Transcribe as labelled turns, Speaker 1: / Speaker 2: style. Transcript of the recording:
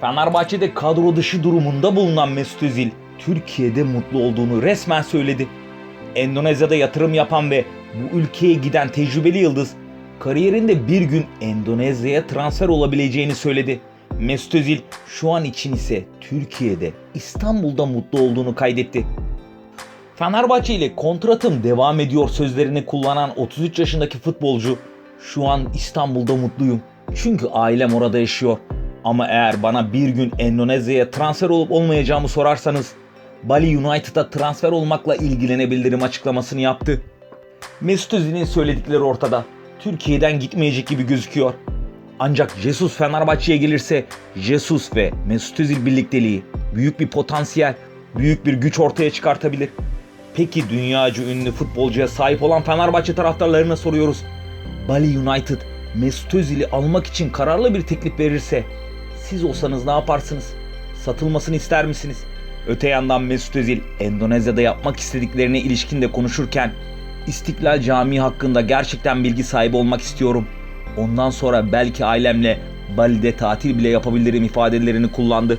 Speaker 1: Fenerbahçe'de kadro dışı durumunda bulunan Mesut Özil, Türkiye'de mutlu olduğunu resmen söyledi. Endonezya'da yatırım yapan ve bu ülkeye giden tecrübeli yıldız, kariyerinde bir gün Endonezya'ya transfer olabileceğini söyledi. Mesut Özil şu an için ise Türkiye'de, İstanbul'da mutlu olduğunu kaydetti. Fenerbahçe ile kontratım devam ediyor sözlerini kullanan 33 yaşındaki futbolcu şu an İstanbul'da mutluyum. Çünkü ailem orada yaşıyor. Ama eğer bana bir gün Endonezya'ya transfer olup olmayacağımı sorarsanız Bali United'a transfer olmakla ilgilenebilirim açıklamasını yaptı. Mesut Özil'in söyledikleri ortada. Türkiye'den gitmeyecek gibi gözüküyor. Ancak Jesus Fenerbahçe'ye gelirse Jesus ve Mesut Özil birlikteliği büyük bir potansiyel, büyük bir güç ortaya çıkartabilir. Peki dünyaca ünlü futbolcuya sahip olan Fenerbahçe taraftarlarına soruyoruz. Bali United Mesut Özil'i almak için kararlı bir teklif verirse siz olsanız ne yaparsınız? Satılmasını ister misiniz? Öte yandan Mesut Özil Endonezya'da yapmak istediklerine ilişkin de konuşurken İstiklal Camii hakkında gerçekten bilgi sahibi olmak istiyorum. Ondan sonra belki ailemle Bali'de tatil bile yapabilirim ifadelerini kullandı.